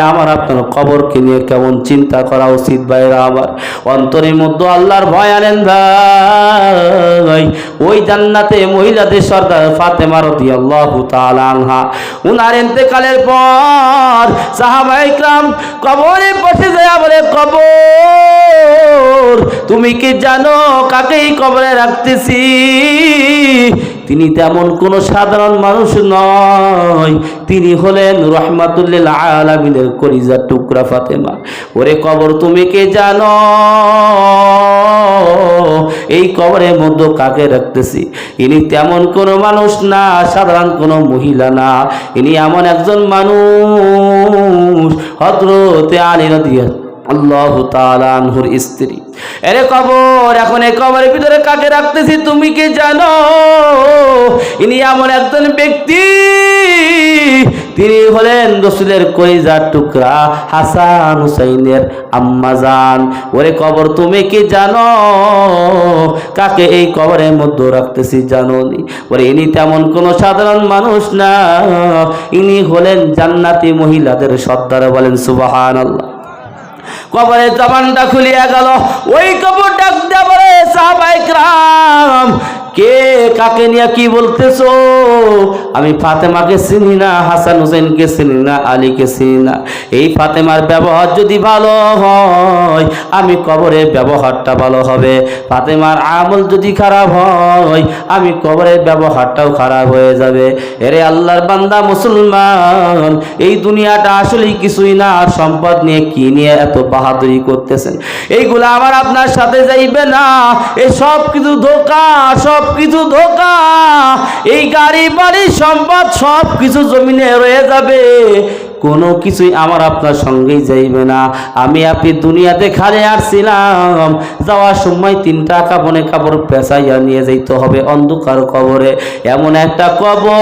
আমার আপনার কবরকে নিয়ে কেমন চিন্তা করা উচিত ভাইরা আমার? অন্তরের মধ্যে আল্লাহর ভয় আনেন ভাই। ওই জান্নাতে মহিলাদের সর্দার ফাতেমা রাদিয়াল্লাহু তাআলা আনহা। উনার ইন্তেকালের পর সাহাবায়ে ইকরাম কবরে বসে যায় বলে, কবর, তুমি কি জানো কাকে এই কবরে রাখতেছি? তিনি তেমন কোনো সাধারণ মানুষ নয়। তিনি হলেন রহমাতুল্লিল আলামিনের কলিজার টুকরা ফাতেমা। ওরে কবর তুমি কে জানো? এই কবরের মধ্যে কাকে রাখতেছি? ইনি তেমন কোনো মানুষ না, সাধারণ কোনো মহিলা না। ইনি এমন একজন মানুষ হজরতে আলী নদিয়া আল্লাহ তালানহুর স্ত্রী। এরে কবর, এখন এই কবরের ভিতরে কাকে রাখতেছি তুমি কি জানো? ইনি এমন একজন ব্যক্তি, তিনি হলেন রসুলের কইজার টুকরা, হাসান হুসাইনের আম্মাজান ওরে কবর, তুমি কি জানো? কাকে এই কবরের মধ্যে রাখতেছি জানো নি? ওরে ইনি তেমন কোনো সাধারণ মানুষ না। ইনি হলেন জান্নাতি মহিলাদের সর্দার বলেন সুবাহান আল্লাহ কবরের জবানটা খুলিয়া গেল। ওই কবর ডাক দেবরে সাহাবাইকরাম কে কাকে নিয়ে কি বলতেছো? আমি ফাতেমাকে চিনি না, হাসান হোসেনকে চিনি না, আলীকে চিনি না। এই ফাতেমার ব্যবহার যদি ভালো হয়, আমি কবরের ব্যবহারটা ভালো হবে। ফাতেমার আমল যদি খারাপ হয়, আমি কবরের ব্যবহারটাও খারাপ হয়ে যাবে। এরে আল্লাহর বান্দা মুসলমান, এই দুনিয়াটা আসলেই কিছুই না, আর সম্পদ নিয়ে কি নিয়ে এত বাহাদুরি করতেছেন? এইগুলো আমার আপনার সাথে যাইবে না। এই সব কিছু ধোকা সব কিছু ধোকা। এই গাড়ি, বাড়ি, সম্পদ, সব কিছু জমিনে রয়ে যাবে। কোনো কিছুই আমার আপনার সঙ্গেই যাইবে না। আমি আপনি দুনিয়াতে খালি আসছিলাম। যাওয়ার সময় তিনটা কাপড়ে কাপড় পেঁচাইয়া নিয়ে যাইতে হবে অন্ধকার কবরে। এমন একটা কবর,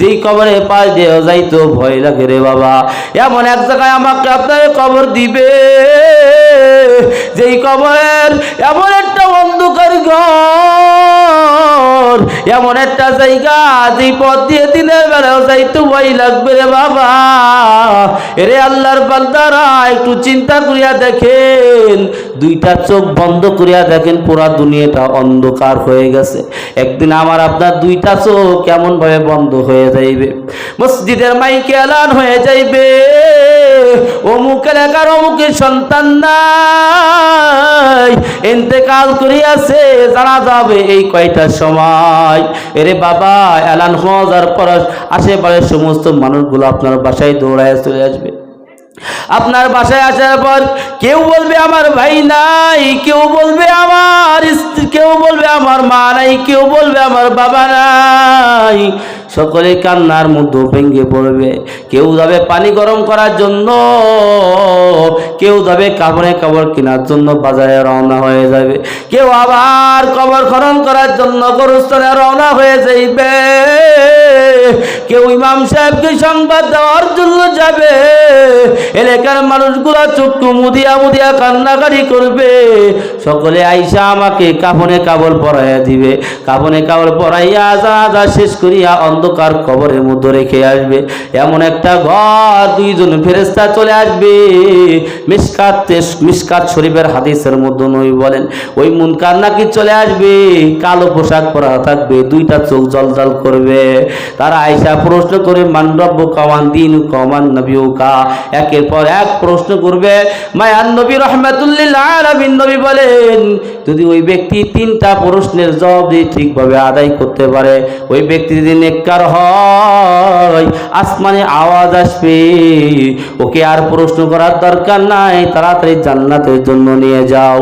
যেই কবরে পাশ দিয়ে যাইতো ভয় লাগে রে বাবা। এমন এক জায়গায় আমাকে আপনার কবর দিবে। যেই কবরের এমন একটা ঘর। এমন একটা জায়গা যে পথ দিয়ে দিনের বেলাও যাইতে ভয় লাগবে রে বাবা। এরে আল্লাহর বান্দারা, একটু চিন্তা করিয়া দেখেন দুইটা চোখ বন্ধ করিয়া দেখেন পুরা দুনিয়াটা অন্ধকার হয়ে গেছে। একদিন আমার আপনার দুইটা চোখ কেমন ভাবে বন্ধ হয়ে যাইবে? মসজিদের মাইকে এলান হয়ে যাইবে। অমুক এলাকার অমুকের সন্তান নাই। এতেকাল করিয়াছে, জানা যাবে এই কয়টা সময়। এরে বাবা, এলান হওয়া যাওয়ার পর আশেপাশের সমস্ত মানুষগুলো আপনার বাসায় দৌড়ায় চলে আসবে। আপনার বাসায় আসার পর কেউ বলবে আমার ভাই নাই, কেউ বলবে আমার স্ত্রী, কেউ বলবে আমার মা নাই, কেউ বলবে আমার বাবা নাই। সকলে কান্নার মধ্যে ভেঙে পড়বে। কেউ যাবে পানি গরম করার জন্য, কেউ যাবে কাপড়ে কাপড় কেনার জন্য বাজারে রওনা হয়ে যাবে। কেউ আবার কবর খনন করার জন্য গরুস্থানে রওনা হয়ে যাইবে। কেউ ইমাম সাহেবকে সংবাদ দেওয়ার জন্য যাবে। এলাকার মানুষগুলো চক্ষু মুদিয়া মুদিয়া কান্নাকারি করবে। সকলে আইসা আমাকে কাপনে কাপড় পরাইয়া দিবে। কাপনে কাপড় পরাইয়া যা যা শেষ করিয়া অন্ধকার কবরের মধ্যে রেখে আসবে। এমন একটা ঘর, দুইজন ফেরেস্তা চলে আসবে। মিসকাত মিসকাত শরীফের হাদিসের মধ্যে নই বলেন, ওই মুনকার নাকি চলে আসবে? কালো পোশাক পরা থাকবে, দুইটা চোখ জল জল করবে তারা আইসা প্রশ্ন করে মান্ডব্য কমান দিন কমান নবীকা একের পর এক প্রশ্ন করবে, মায়ান নবী রহমাতুল্লিল্লাহ নবী বলেন, যদি ওই ব্যক্তি তিনটা প্রশ্নের জবাব দিয়ে ঠিকভাবে আদায় করতে পারে, ওই ব্যক্তি যদি নেককার হয়, আসমানে আওয়াজ আসবে। ওকে আর প্রশ্ন করার দরকার নাই, তাড়াতাড়ি জান্নাতের জন্য নিয়ে যাও।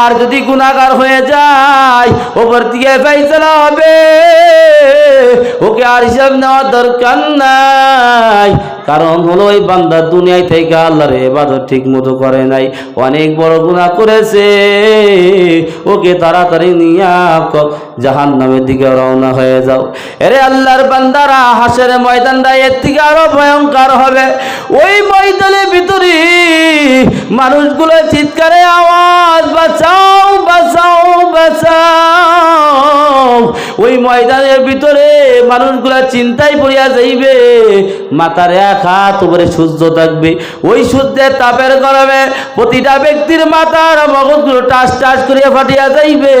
আর যদি গুণাগার হয়ে যায়, ওপর দিকে ফাইসলা হবে। ওকে আর হিসাব নেওয়ার দরকার নাই। কারণ হলো ওই বান্দা দুনিয়ায় থেকে আল্লাহর এবাদত ঠিক মতো করে নাই। অনেক বড় গুনাহ করেছে। ওকে তাড়াতাড়ি নিয়ে জাহান নামের দিকে রওনা হয়ে যাও। এরে আল্লাহর বান্দারা হাসের ময়দানটা এর থেকে আরও ভয়ঙ্কর হবে। ওই ময়দানের ভিতরে মানুষগুলো চিৎকারে আওয়াজ, বাঁচাও বাঁচাও বাঁচাও। ওই ময়দানের ভিতরে মানুষগুলা চিন্তায় পড়িয়া যাইবে। মাথার এক হাত উপরে সূর্য থাকবে। ওই সূর্যের তাপের গরমে প্রতিটা ব্যক্তির মাথার মগজগুলো টাস টাস করিয়া ফাটিয়া যাইবে।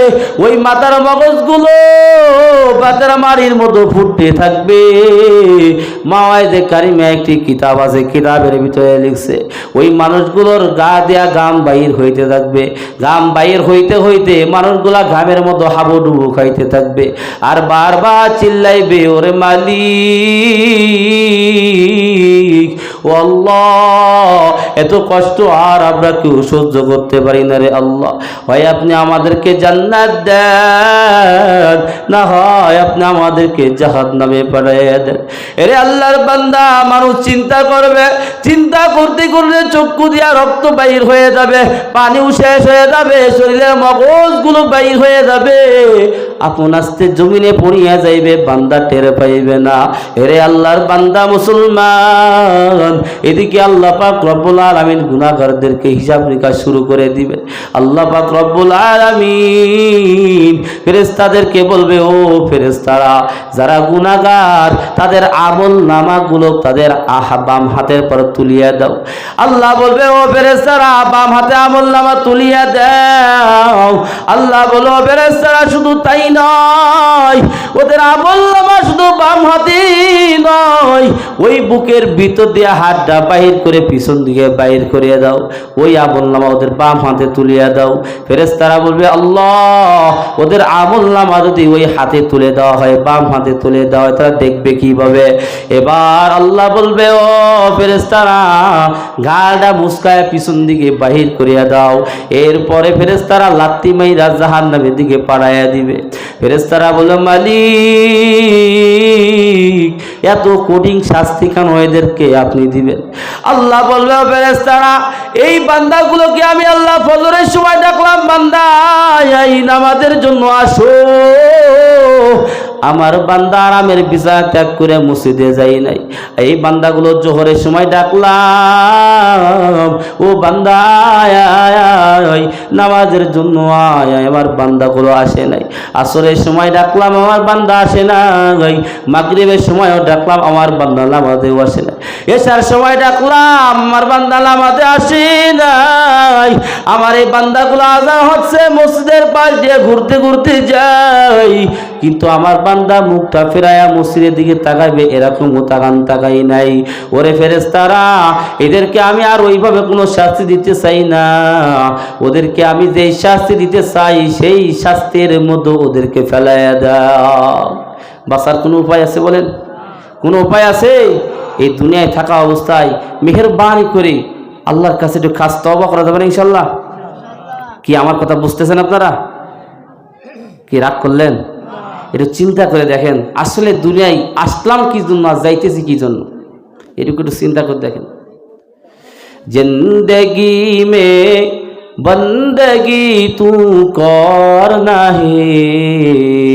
ওই মাথার মগজগুলো পাতার মারির মতো ফুটতে থাকবে। মাওয়াইদে কারিমে একটি কিতাব আছে, কিতাবের ভিতরে লিখছে, ওই মানুষগুলোর গা দেয়া গাম বাইর হইতে থাকবে। গাম বাইর হইতে হইতে মানুষগুলা ঘামের মতো হাবুডুবু খাইতে থাকবে। আর বারবার চিল্লাইবে, ওরে মালিক এত কষ্ট আর আমরা কেউ সহ্য করতে পারি না রে আল্লাহ। হয় আপনি আমাদেরকে জান্নাত দেন, না হয় আপনি আমাদেরকে জাহাদ নামে পাঠাইয়া দেন। এরে আল্লাহর বান্দা, মানুষ চিন্তা করবে, চিন্তা করতে করলে চক্ষু দিয়া রক্ত বাইর হয়ে যাবে, পানিও শেষ হয়ে যাবে, শরীরের মগজগুলো বাইর হয়ে যাবে। আপন আস্তে জমিনে পড়িয়া যাইবে, বান্দা টের পাইবে না। এরে আল্লাহর বান্দা মুসলমান, এদিকে আল্লাহ পাক রব্বুল আলামিন গুনাহগারদেরকে হিসাব নিকাশ শুরু করে দিবে। আল্লাহ পাক রব্বুল আলামিন ফেরেশতাদেরকে বলবে, ও ফেরেশতারা, যারা গুনাহগার, তাদের আমল নামাগুলো তাদের আহা, বাম হাতের পর তুলিয়া দাও। আল্লাহ বলবে, ও ফেরেশতারা, বাম হাতে আমল নামা তুলিয়া দাও। আল্লাহ বলো ফেরেশতারা, শুধু তাই নয় ওদের আমল নামা শুধু বাম হাতে নয়, ওই বুকের ভিতর দিয়ে হাতটা বাহির করে পিছন দিকে বাহির করিয়ে দাও, ওই আমল নামা ওদের বাম হাতে তুলিয়া দাও। ফেরেশতারা বলবে, আল্লাহ, ওদের আমল নামা যদি ওই হাতে তুলে দেওয়া হয়, বাম হাতে তুলে দেওয়া হয়, তারা দেখবে কীভাবে? এবার আল্লাহ বলবে, ও ফেরেশতারা, গালটা মুস্কায় পিছন দিকে বাহির করিয়া দাও। এরপরে ফেরেশতারা লাত্তি মাইরা জাহান নামের দিকে পাড়াইয়া দিবে। ফেরেশতারা বলল মালিক। এত কঠিন শাস্তি কেন এদেরকে আপনি দিবেন। আল্লাহ বলবে ফেরেস্তারা এই বান্দাগুলোকে আমি আল্লাহ ফজরের সময় দেখলাম বান্দা আমাদের জন্য আসো। আমার বান্দা আরামের বিছানা ত্যাগ করে মসজিদে যাই নাই। এই বান্দাগুলো জোহরের সময় ডাকলাম, ও বান্দা নামাজের জন্য আয়, আমার বান্দাগুলো আসে নাই। আসরের সময় ডাকলাম, আমার বান্দা আসে নাই। মাগরিবের সময়ও ডাকলাম, আমার বান্দা নামাজেও আসে নাই। এসার সময় ডাকলাম, আমার বান্দা নামাজে আসে নাই। আমার এই বান্দাগুলো আজান হচ্ছে মসজিদের পাশ দিয়ে ঘুরতে ঘুরতে যাই। কিন্তু আমার বান্দা মুখটা ফেরায়া মসজিদের দিকে তাকাইবে, এরকম তাকান তাকাই নাই। ওরে ফেরেস্তারা এদেরকে আমি আর ওইভাবে কোনো শাস্তি দিতে চাই না। ওদেরকে আমি যেই শাস্তি দিতে চাই, সেই শাস্তির মধ্যে ওদেরকে ফেলাইয়া দাও। বাসার কোনো উপায় আছে বলেন? কোনো উপায় আছে? এই দুনিয়ায় থাকা অবস্থায় মেহেরবানি করে আল্লাহর কাছে একটু খাস তবা করা যাবে না ইনশাল্লাহ কি আমার কথা বুঝতেছেন আপনারা? কি রাগ করলেন? একটু চিন্তা করে দেখেন, আসলে দুনিয়ায় আসলাম কি জন্য, আর যাইতেছি কি জন্য? এটুকু একটু চিন্তা করে দেখেন। জিন্দগি মে বন্দগি তু কর না হে